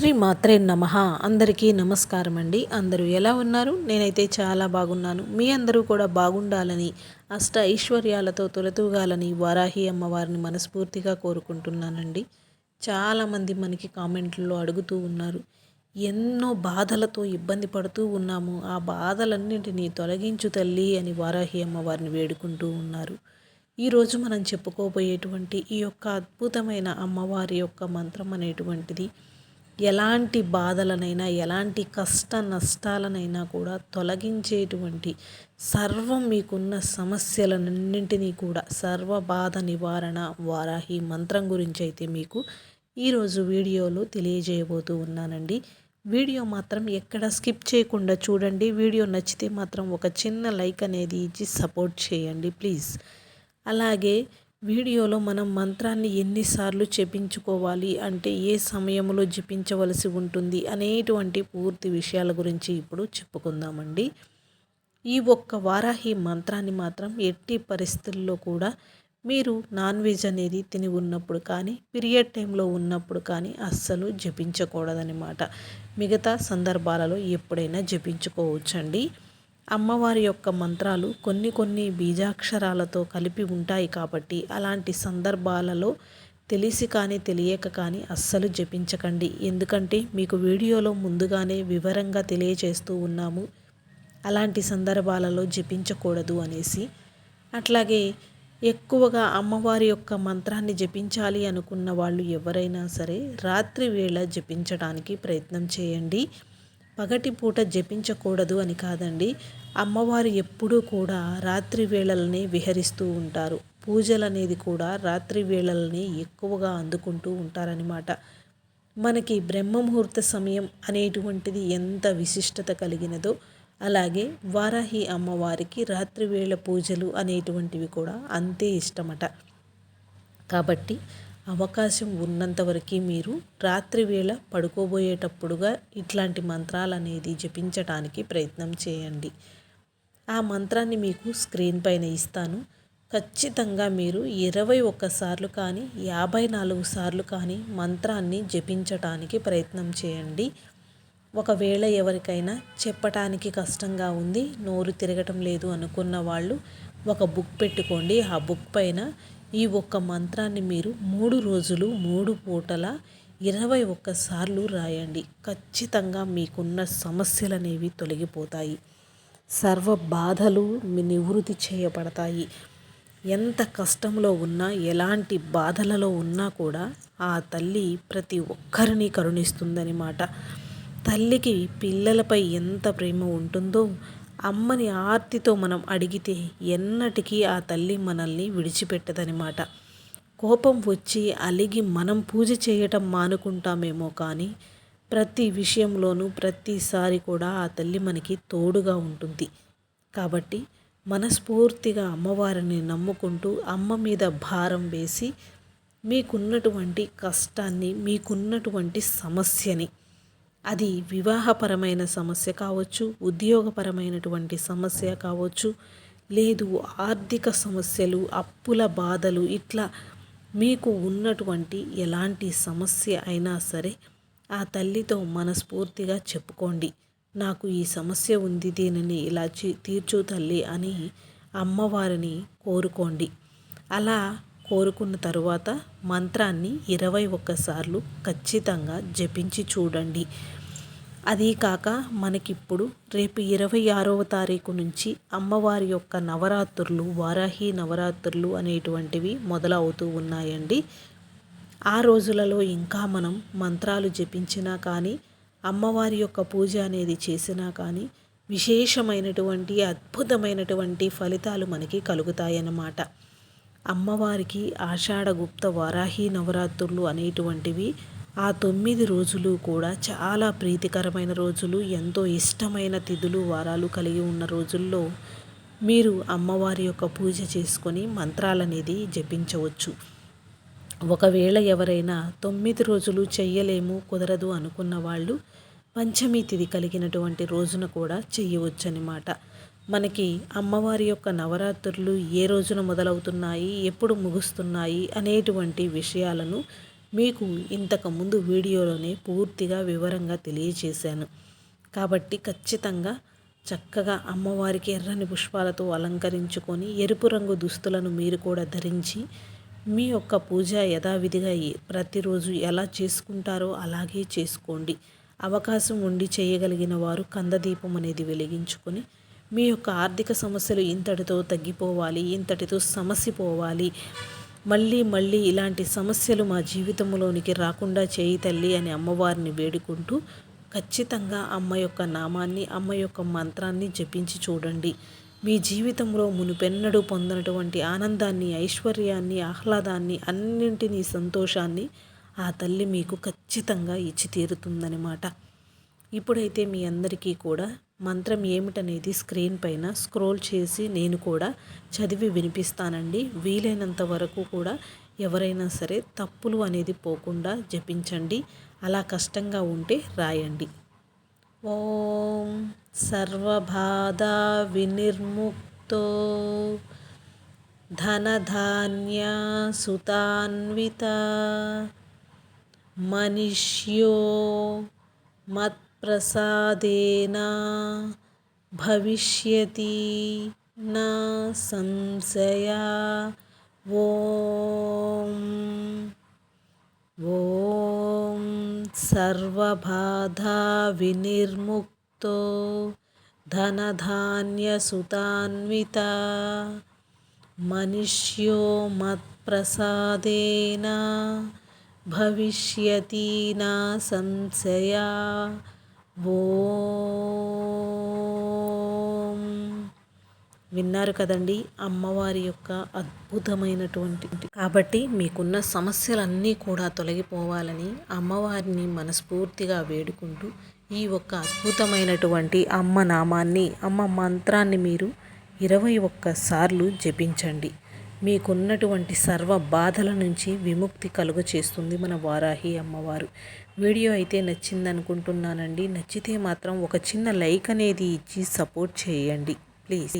శ్రీ మాత్రే నమ. అందరికీ నమస్కారం అండి అందరూ ఎలా ఉన్నారు? నేనైతే చాలా బాగున్నాను. మీ అందరూ కూడా బాగుండాలని అష్ట ఐశ్వర్యాలతో తొలతూగాలని వారాహి అమ్మవారిని మనస్ఫూర్తిగా కోరుకుంటున్నానండి. చాలామంది మనకి కామెంట్లో అడుగుతూ ఉన్నారు. ఎన్నో బాధలతో ఇబ్బంది పడుతూ ఉన్నాము. ఆ బాధలన్నింటినీ తొలగించు తల్లి అని వారాహి అమ్మవారిని వేడుకుంటూ ఉన్నారు. ఈరోజు మనం చెప్పుకోబోయేటువంటి ఈ యొక్క అద్భుతమైన అమ్మవారి యొక్క మంత్రం అనేటువంటిది ఎలాంటి బాధలనైనా ఎలాంటి కష్ట నష్టాలనైనా కూడా తొలగించేటువంటి సర్వం మీకున్న సమస్యలన్నింటినీ కూడా సర్వ బాధ నివారణ వారాహి మంత్రం గురించి అయితే మీకు ఈరోజు వీడియోలో తెలియజేయబోతూ ఉన్నానండి. వీడియో మాత్రం ఎక్కడ స్కిప్ చేయకుండా చూడండి. వీడియో నచ్చితే మాత్రం ఒక చిన్న లైక్ అనేది ఇచ్చి సపోర్ట్ చేయండి ప్లీజ్. అలాగే వీడియోలో మనం మంత్రాన్ని ఎన్నిసార్లు జపించుకోవాలి అంటే ఏ సమయంలో జపించవలసి ఉంటుంది అనేటువంటి పూర్తి విషయాల గురించి ఇప్పుడు చెప్పుకుందామండి. ఈ ఒక్క వారాహి మంత్రాన్ని మాత్రం ఎట్టి పరిస్థితుల్లో కూడా మీరు నాన్ వెజ్ అనేది తిని ఉన్నప్పుడు కానీ పీరియడ్ టైంలో ఉన్నప్పుడు కానీ అస్సలు జపించకూడదనమాట మిగతా సందర్భాలలో ఎప్పుడైనా జపించుకోవచ్చండి. అమ్మవారి యొక్క మంత్రాలు కొన్ని కొన్ని బీజాక్షరాలతో కలిపి ఉంటాయి కాబట్టి అలాంటి సందర్భాలలో తెలిసి కానీ తెలియక కానీ అస్సలు జపించకండి. ఎందుకంటే మీకు వీడియోలో ముందుగానే వివరంగా తెలియచేస్తూ ఉన్నాము. అలాంటి సందర్భాలలో జపించకూడదు అనేసి. అట్లాగే ఎక్కువగా అమ్మవారి యొక్క మంత్రాన్ని జపించాలి అనుకున్న వాళ్ళు ఎవరైనా సరే రాత్రి వేళ జపించడానికి ప్రయత్నం చేయండి. పగటి పూట జపించకూడదు అని కాదండి. అమ్మవారు ఎప్పుడూ కూడా రాత్రి వేళలనే విహరిస్తూ ఉంటారు. పూజలు అనేది కూడా రాత్రి వేళలనే ఎక్కువగా అందుకుంటూ ఉంటారనమాట మనకి బ్రహ్మముహూర్త సమయం అనేటువంటిది ఎంత విశిష్టత కలిగినదో అలాగే వారాహి అమ్మవారికి రాత్రి వేళ పూజలు అనేటువంటివి కూడా అంతే ఇష్టమట. కాబట్టి అవకాశం ఉన్నంత వరకు మీరు రాత్రి వేళ పడుకోబోయేటప్పుడుగా ఇట్లాంటి మంత్రాలు అనేది ప్రయత్నం చేయండి. ఆ మంత్రాన్ని మీకు స్క్రీన్ పైన ఇస్తాను. ఖచ్చితంగా మీరు ఇరవై ఒక్కసార్లు కానీ యాభై నాలుగు సార్లు కానీ మంత్రాన్ని జపించటానికి ప్రయత్నం చేయండి. ఒకవేళ ఎవరికైనా చెప్పటానికి కష్టంగా ఉంది నోరు తిరగటం లేదు అనుకున్న వాళ్ళు ఒక బుక్ పెట్టుకోండి. ఆ బుక్ పైన ఈ ఒక్క మంత్రాన్ని మీరు మూడు రోజులు మూడు పూటల ఇరవై ఒక్కసార్లు రాయండి. ఖచ్చితంగా మీకున్న సమస్యలు అనేవి తొలగిపోతాయి. సర్వ బాధలు నివృత్తి చేయబడతాయి. ఎంత కష్టంలో ఉన్నా ఎలాంటి బాధలలో ఉన్నా కూడా ఆ తల్లి ప్రతి ఒక్కరిని కరుణిస్తుందనమాట. తల్లికి పిల్లలపై ఎంత ప్రేమ ఉంటుందో అమ్మని ఆర్తితో మనం అడిగితే ఎన్నటికీ ఆ తల్లి మనల్ని విడిచిపెట్టదనమాట. కోపం వచ్చి అలిగి మనం పూజ చేయటం మానుకుంటామేమో కానీ ప్రతి విషయంలోనూ ప్రతిసారి కూడా ఆ తల్లి మనకి తోడుగా ఉంటుంది. కాబట్టి మనస్ఫూర్తిగా అమ్మవారిని నమ్ముకుంటూ అమ్మ మీద భారం వేసి మీకున్నటువంటి కష్టాన్ని మీకున్నటువంటి సమస్యని అది వివాహపరమైన సమస్య కావచ్చు ఉద్యోగపరమైనటువంటి సమస్య కావచ్చు లేదు ఆర్థిక సమస్యలు అప్పుల బాధలు ఇట్లా మీకు ఉన్నటువంటి ఎలాంటి సమస్య అయినా సరే ఆ తల్లితో మనస్ఫూర్తిగా చెప్పుకోండి. నాకు ఈ సమస్య ఉంది దీనిని ఇలా తీర్చు తల్లి అని అమ్మవారిని కోరుకోండి. అలా కోరుకున్న తరువాత మంత్రాన్ని ఇరవై ఒక్కసార్లు ఖచ్చితంగా జపించి చూడండి. అదీ కాక మనకిప్పుడు రేపు ఇరవై ఆరవ తారీఖు నుంచి అమ్మవారి యొక్క నవరాత్రులు వారాహి నవరాత్రులు అనేటువంటివి మొదలవుతూ ఉన్నాయండి. ఆ రోజులలో ఇంకా మనం మంత్రాలు జపించినా కానీ అమ్మవారి యొక్క పూజ అనేది చేసినా కానీ విశేషమైనటువంటి అద్భుతమైనటువంటి ఫలితాలు మనకి కలుగుతాయన్నమాట. అమ్మవారికి ఆషాఢగుప్త వారాహి నవరాత్రులు అనేటువంటివి ఆ తొమ్మిది రోజులు కూడా చాలా ప్రీతికరమైన రోజులు ఎంతో ఇష్టమైన తిథులు వారాలు కలిగి ఉన్న రోజుల్లో మీరు అమ్మవారి యొక్క పూజ చేసుకొని మంత్రాలనేది జపించవచ్చు. ఒకవేళ ఎవరైనా తొమ్మిది రోజులు చెయ్యలేము కుదరదు అనుకున్న వాళ్ళు పంచమి తిథి కలిగినటువంటి రోజున కూడా చెయ్యవచ్చనమాట మనకి అమ్మవారి యొక్క నవరాత్రులు ఏ రోజున మొదలవుతున్నాయి ఎప్పుడు ముగుస్తున్నాయి అనేటువంటి విషయాలను మీకు ఇంతకుముందు వీడియోలోనే పూర్తిగా వివరంగా తెలియచేశాను. కాబట్టి ఖచ్చితంగా చక్కగా అమ్మవారికి ఎర్రని పుష్పాలతో అలంకరించుకొని ఎరుపు రంగు దుస్తులను మీరు కూడా ధరించి మీ యొక్క పూజ యథావిధిగా ప్రతిరోజు ఎలా చేసుకుంటారో అలాగే చేసుకోండి. అవకాశం ఉండి చేయగలిగిన వారు కందదీపం అనేది వెలిగించుకొని మీ యొక్క ఆర్థిక సమస్యలు ఇంతటితో తగ్గిపోవాలి ఇంతటితో సమస్య పోవాలి. మళ్ళీ మళ్ళీ ఇలాంటి సమస్యలు మా జీవితంలోనికి రాకుండా చేయి తల్లి అని అమ్మవారిని వేడుకుంటూ ఖచ్చితంగా అమ్మ యొక్క నామాన్ని అమ్మ యొక్క మంత్రాన్ని జపించి చూడండి. మీ జీవితంలో మునుపెన్నడూ పొందినటువంటి ఆనందాన్ని ఐశ్వర్యాన్ని ఆహ్లాదాన్ని అన్నింటినీ సంతోషాన్ని ఆ తల్లి మీకు ఖచ్చితంగా ఇచ్చి తీరుతుందనమాట ఇప్పుడైతే మీ అందరికీ కూడా మంత్రం ఏమిటనేది స్క్రీన్ పైన స్క్రోల్ చేసి నేను కూడా చదివి వినిపిస్తానండి. వీలైనంత వరకు కూడా ఎవరైనా సరే తప్పులు అనేది పోకుండా జపించండి. అలా కష్టంగా ఉంటే రాయండి. ఓం సర్వబాధ వినిర్ముక్తో ధనధాన్య సుతాన్విత మనిష్యో మత్ప్రసాదేన భవిష్యతి నా సంశయ. ఓం ఓం సర్వబాధా వినిర్ముక్తో ధనధాన్యసుతాన్విత మనిష్యో మత్ప్రసాదేన భవిష్యతి నా సంశయా. ఓం. విన్నారు కదండి అమ్మవారి యొక్క అద్భుతమైనటువంటి కాబట్టి మీకున్న సమస్యలన్నీ కూడా తొలగిపోవాలని అమ్మవారిని మనస్ఫూర్తిగా వేడుకుంటూ ఈ ఒక్క అద్భుతమైనటువంటి అమ్మ నామాన్ని అమ్మ మంత్రాన్ని మీరు ఇరవై ఒక్కసార్లు జపించండి. మీకున్నటువంటి సర్వ బాధల నుంచి విముక్తి కలుగ చేస్తుంది మన వారాహి అమ్మవారు. వీడియో అయితే నచ్చింది అనుకుంటున్నానండి నచ్చితే మాత్రం ఒక చిన్న లైక్ అనేది ఇచ్చి సపోర్ట్ చేయండి. ప్లీజ్.